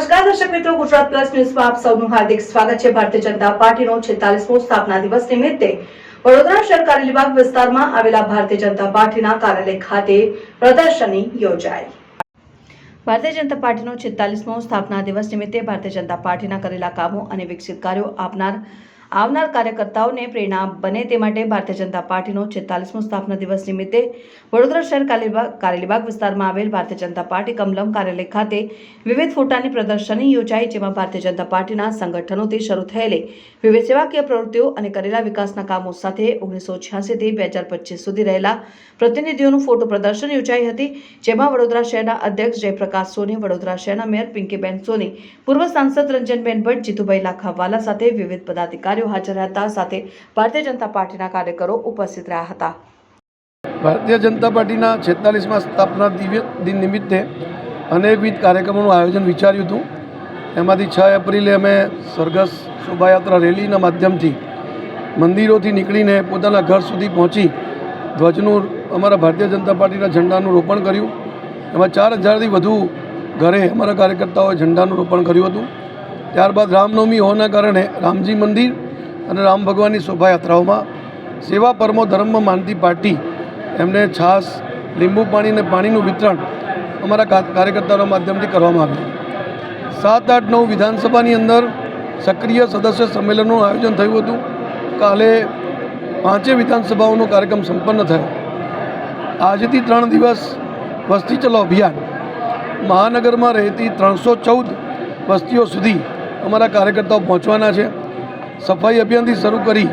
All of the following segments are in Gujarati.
નમસ્કાર, દર્શક મિત્રો. ગુજરાત પ્લસ ન્યૂઝમાં આપ સૌનું હાર્દિક સ્વાગત છે. ભારતીય જનતા પાર્ટીનો છેતાલીસમો સ્થાપના દિવસ નિમિત્તે વડોદરા શહેર કારેલીબાગ વિસ્તારમાં આવેલા ભારતીય જનતા પાર્ટીના કાર્યાલય ખાતે પ્રદર્શની યોજાઈ. ભારતીય જનતા પાર્ટીનો છેતાલીસમો સ્થાપના દિવસ નિમિત્તે ભારતીય જનતા પાર્ટીના કરેલા કામો અને વિકસિત કાર્યો આપનાર આવનાર કાર્યકર્તાઓને પ્રેરણા બને તે માટે ભારતીય જનતા પાર્ટીનો છેતાલીસમો સ્થાપના દિવસ નિમિત્તે વડોદરા શહેર કારેલીબાગ વિસ્તારમાં આવેલ ભારતીય જનતા પાર્ટી કમલમ કાર્યાલય ખાતે વિવિધ ફોટાની પ્રદર્શની યોજાઈ, જેમાં ભારતીય જનતા પાર્ટીના સંગઠનોથી શરૂ થયેલી વિવિધ સેવાકીય પ્રવૃત્તિઓ અને કરેલા વિકાસના કામો સાથે ઓગણીસો છ્યાસીથી બે હજાર પચીસ સુધી રહેલા પ્રતિનિધિઓનું ફોટો પ્રદર્શન યોજાઈ હતી, જેમાં વડોદરા શહેરના અધ્યક્ષ જયપ્રકાશ સોની, વડોદરા શહેરના મેયર પિંકીબેન સોની, પૂર્વ સાંસદ રંજનબેન ભટ્ટ, જીતુભાઈ લાખાવાલા સાથે વિવિધ પદાધિકારીઓ હાજર હતા સાથે ભારતીય જનતા પાર્ટીના કાર્યકરો ઉપસ્થિત રહ્યા હતા. ભારતીય જનતા પાર્ટીના છેતાલીસમાં સ્થાપના દિવ્ય દિન નિમિત્તે અનેકવિધ કાર્યક્રમોનું આયોજન વિચાર્યું હતું. એમાંથી છ એપ્રિલે અમે સરઘસ શોભાયાત્રા રેલીના માધ્યમથી મંદિરોથી નીકળીને પોતાના ઘર સુધી પહોંચી ધ્વજનું અમારા ભારતીય જનતા પાર્ટીના ઝંડાનું રોપણ કર્યું. એમાં ચાર હજારથી વધુ ઘરે અમારા કાર્યકર્તાઓએ ઝંડાનું રોપણ કર્યું હતું. ત્યારબાદ રામનવમી હોવાના કારણે રામજી મંદિર અને રામ ભગવાનની શોભાયાત્રાઓમાં સેવા પરમો ધર્મ માનતી પાર્ટી, એમને છાશ લીંબુ પાણી અને પાણીનું વિતરણ અમારા કાર્યકર્તાઓના માધ્યમથી કરવામાં આવ્યું. સાત, આઠ, નવ વિધાનસભાની અંદર સક્રિય સદસ્ય સંમેલનનું આયોજન થયું હતું. કાલે પાંચે વિધાનસભાઓનો કાર્યક્રમ સંપન્ન થયો. આજથી ત્રણ દિવસ વસ્તી ચલો અભિયાન. મહાનગરમાં રહેતી ત્રણસો ચૌદ વસ્તીઓ સુધી અમારા કાર્યકર્તાઓ પહોંચવાના છે. સફાઈ અભિયાનથી શરૂ કરી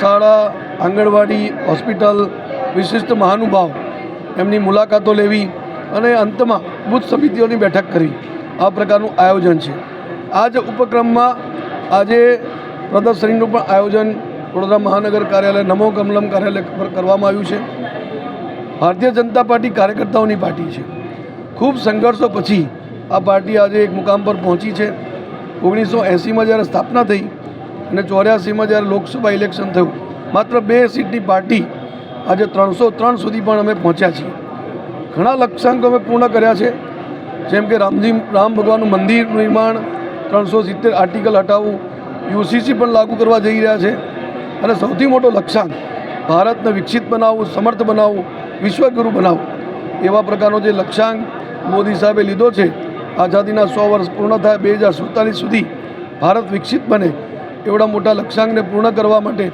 શાળા, આંગણવાડી, હોસ્પિટલ, વિશિષ્ટ મહાનુભાવ એમની મુલાકાતો લેવી અને અંતમાં બુથ સમિતિઓની બેઠક કરવી. આ પ્રકારનું આયોજન છે. આ જ ઉપક્રમમાં આજે પ્રદર્શનીનું પણ આયોજન વડોદરા મહાનગર કાર્યાલય નમો કમલમ કાર્યાલય પર કરવામાં આવ્યું છે. ભારતીય જનતા પાર્ટી કાર્યકર્તાઓની પાર્ટી છે. ખૂબ સંઘર્ષો પછી આ પાર્ટી આજે એક મુકામ પર પહોંચી છે. ઓગણીસો એંસીમાં જ્યારે સ્થાપના થઈ અને ચોર્યાસીમાં જ્યારે લોકસભા ઇલેક્શન થયું, માત્ર બે સીટની પાર્ટી આજે ત્રણસો ત્રણ સુધી પણ અમે પહોંચ્યા છીએ. ઘણા લક્ષ્યાંકો અમે પૂર્ણ કર્યા છે. જેમ કે રામજી, રામ ભગવાનનું મંદિરનું નિર્માણ, ત્રણસો સિત્તેર આર્ટિકલ હટાવવું યુસીસી પણ લાગુ કરવા જઈ રહ્યા છે. અને સૌથી મોટો લક્ષ્યાંક, ભારતને વિકસિત બનાવવું, સમર્થ બનાવવું, વિશ્વગુરુ બનાવવું. એવા પ્રકારનો જે લક્ષ્યાંક મોદી સાહેબે લીધો છે, આઝાદીના સો વર્ષ પૂર્ણ થાય, બે હજાર સુડતાલીસ સુધી ભારત વિકસિત બને એવડા મોટા લક્ષ્યાંકને પૂર્ણ કરવા માટે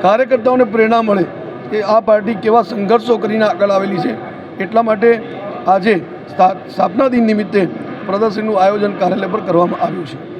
કાર્યકર્તાઓને પ્રેરણા મળે કે આ પાર્ટી કેવા સંઘર્ષો કરીને આગળ આવેલી છે. એટલા માટે આજે સ્થા- સ્થાપના દિન નિમિત્તે પ્રદર્શનનું આયોજન કાર્યાલય પર કરવામાં આવ્યું છે.